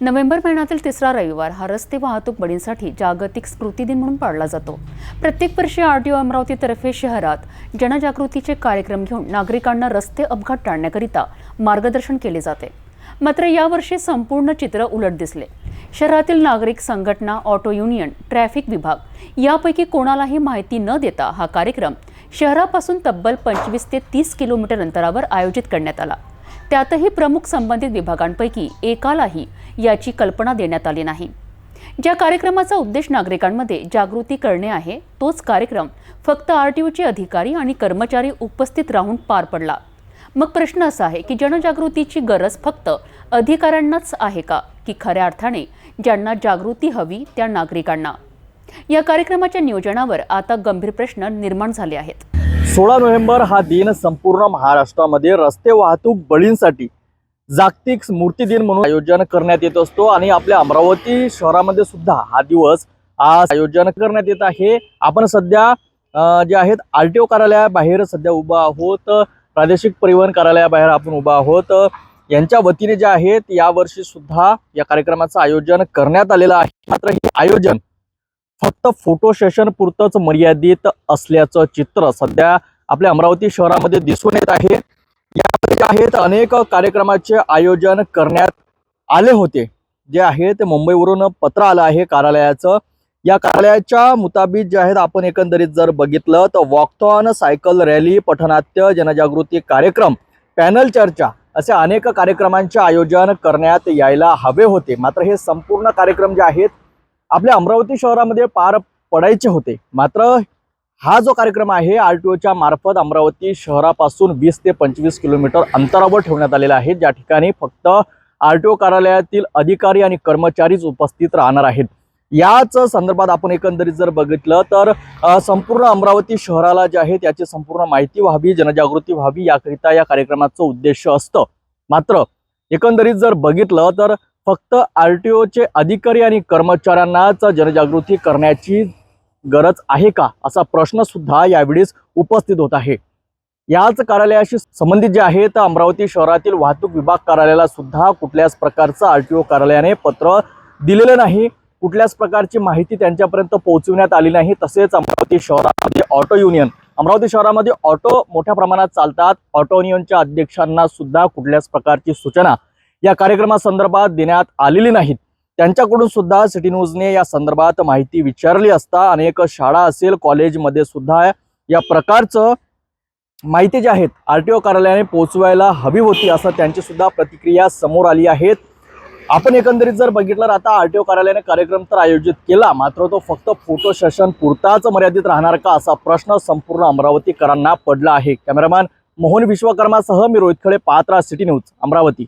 November महिन्यातील तिसरा रविवार हा रस्ते वाहतूक बळींसाठी जागतिक स्मृती दिन म्हणून पाळला जातो. प्रत्येक वर्षी आर टी ओ अमरावतीतर्फे शहरात जनजागृतीचे कार्यक्रम घेऊन नागरिकांना रस्ते अपघात टाळण्याकरिता मार्गदर्शन केले जाते. मात्र यावर्षी संपूर्ण चित्र उलट दिसले. शहरातील नागरिक संघटना ऑटो युनियन ट्रॅफिक विभाग यापैकी कोणालाही माहिती न देता हा कार्यक्रम शहरापासून तब्बल पंचवीस ते तीस किलोमीटर अंतरावर आयोजित करण्यात आला. त्यातही प्रमुख संबंधित विभागांपैकी एकालाही याची कल्पना देण्यात आली नाही. ज्या कार्यक्रमाचा उद्देश नागरिकांमध्ये जागृती करणे आहे तोच कार्यक्रम फक्त आर टी ओचे अधिकारी आणि कर्मचारी उपस्थित राहून पार पडला. मग प्रश्न असा आहे की जनजागृतीची गरज फक्त अधिकाऱ्यांनाच आहे का की खऱ्या अर्थाने ज्यांना जागृती हवी त्या नागरिकांना? या कार्यक्रमाच्या नियोजनावर आता गंभीर प्रश्न निर्माण झाले आहेत. सोळा नोव्हेंबर हा दिन संपूर्ण महाराष्ट्रामध्ये रस्ते वाहतूक बळींसाठी जागतिक स्मृती दिन म्हणून आयोजन करण्यात येत असतो आणि आपल्या अमरावती शहरामध्ये सुद्धा हा दिवस आज आयोजन करण्यात येत आहे. आपण सध्या जे आहेत आर टी ओ कार्यालयाबाहेर सध्या उभा आहोत. प्रादेशिक परिवहन कार्यालयाबाहेर आपण उभा आहोत. यांच्या वतीने जे आहेत यावर्षी सुद्धा या कार्यक्रमाचं आयोजन करण्यात आलेलं आहे. मात्र हे आयोजन फक्त फोटो सेशन पुरतच मर्यादित असल्याचं चित्र सध्या आपल्या अमरावती शहरामध्ये दिसून येत आहे. यामध्ये जे आहेत अनेक कार्यक्रमाचे आयोजन करण्यात आले होते. जे आहे ते मुंबईवरून पत्र आलं आहे कार्यालयाचं. या कार्यालयाच्या मुताबिक जे आहेत आपण एकंदरीत जर बघितलं तर वॉकथॉन सायकल रॅली पठनात्य जनजागृती कार्यक्रम पॅनल चर्चा असे अनेक कार्यक्रमांचे आयोजन करण्यात यायला हवे होते. मात्र हे संपूर्ण कार्यक्रम जे आहेत आपल्या अमरावती शहरामध्ये पार पडायचे होते. मात्र हा जो कार्यक्रम आहे आर टी ओच्या मार्फत अमरावती शहरापासून वीस ते पंचवीस किलोमीटर अंतरावर ठेवण्यात आलेला आहे. ज्या ठिकाणी फक्त आर टी ओ कार्यालयातील अधिकारी आणि कर्मचारीच उपस्थित राहणार आहेत. याच संदर्भात आपण एकंदरीत जर बघितलं तर संपूर्ण अमरावती शहराला जे आहे त्याची संपूर्ण माहिती व्हावी जनजागृती व्हावी याकरिता या कार्यक्रमाचं उद्देश असतं. मात्र एकंदरीत जर बघितलं तर फक्त आर टी ओचे अधिकारी आणि कर्मचाऱ्यांनाच जनजागृती करण्याची गरज आहे का? असा प्रश्न सुद्धा यावेळेस उपस्थित होत आहे. याच कार्यालयाशी संबंधित जे आहे तर अमरावती शहरातील वाहतूक विभाग कार्यालयाला सुद्धा कुठल्याच प्रकारचं आर टी ओ कार्यालयाने पत्र दिलेलं नाही. कुठल्याच प्रकारची माहिती त्यांच्यापर्यंत पोहोचविण्यात आली नाही. तसेच अमरावती शहरामध्ये ऑटो युनियन अमरावती शहरामध्ये ऑटो मोठ्या प्रमाणात चालतात. ऑटो युनियनच्या अध्यक्षांना सुद्धा कुठल्याच प्रकारची सूचना या कार्यक्रमासंदर्भात देण्यात आलेली नाहीत. त्यांच्याकडून सुद्धा सिटी न्यूजने या संदर्भात माहिती विचारली असता अनेक शाळा असेल कॉलेजमध्ये सुद्धा या प्रकारचं माहिती जी आहेत आर टी ओ कार्यालयाने पोहोचवायला हवी होती असं त्यांची सुद्धा प्रतिक्रिया समोर आली आहेत आपण एकंदरीत जर बघितलं तर आता आर टी ओ कार्यालयाने कार्यक्रम तर आयोजित केला मात्र तो फक्त फोटो सेशन पुरताच मर्यादित राहणार का असा प्रश्न संपूर्ण अमरावतीकरांना पडला आहे. कॅमेरामॅन मोहन विश्वकर्मासह मी रोहित खळे पात्रा सिटी न्यूज अमरावती.